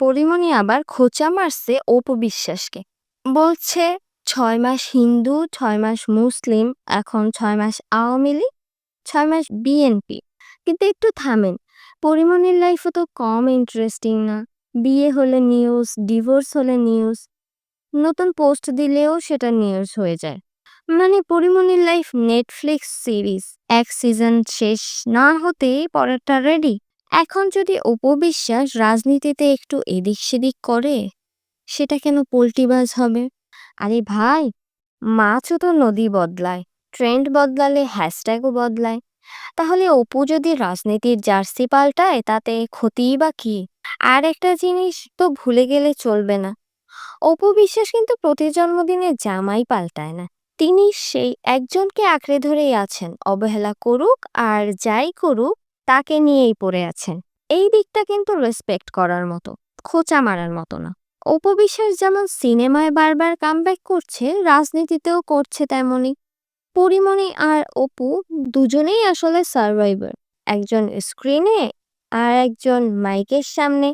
পরিমণি আবার খোঁচা মারছে অপু বিশ্বাসকে। বলছে, ছয় মাস হিন্দু, ছয় মাস মুসলিম, এখন ছয় মাস আওয়ামী লীগ, ছয় মাস বিএনপি। কিন্তু একটু থামেন, পরিমণির লাইফও তো কম ইন্টারেস্টিং না। বিয়ে হলে নিউজ ডিভোর্স হলে নিউজ নতুন পোস্ট দিলেও সেটা নিউজ হয়ে যায়। মানে পরিমণির লাইফ নেটফ্লিক্স সিরিজ এক সিজন শেষ না হতেই পরেরটা রেডি এখন যদি অপবিশ্বাস রাজনীতিতে একটু এদিক সেদিক করে, সেটা কেন পোল্টিবাজ হবে? আরে ভাই, মাছও তো নদী বদলায়, ট্রেন্ড বদলালে হ্যাশট্যাগও বদলায়। তাহলে অপু যদি রাজনীতির জার্সি পাল্টায়, তাতে ক্ষতিই বা কি? আর একটা জিনিস তো ভুলে গেলে চলবে না। অপু বিশ্বাস কিন্তু প্রতি জন্মদিনে জামাই পাল্টায় না। তিনি সেই একজনকে আঁকড়ে ধরেই আছেন, অবহেলা করুক আর যাই করুক তাকে নিয়েই পড়ে আছেন। এই দিকটা কিন্তু রেসপেক্ট করার মতো, খোঁচা মারার মতো না। উপবিশ্বাস বিশ্বাস যেমন সিনেমায় বারবার কামব্যাক করছে, রাজনীতিতেও করছে তেমনই। পরিমণি আর অপু দুজনেই আসলে সার্ভাইভার একজন স্ক্রিনে আর একজন মাইকের সামনে।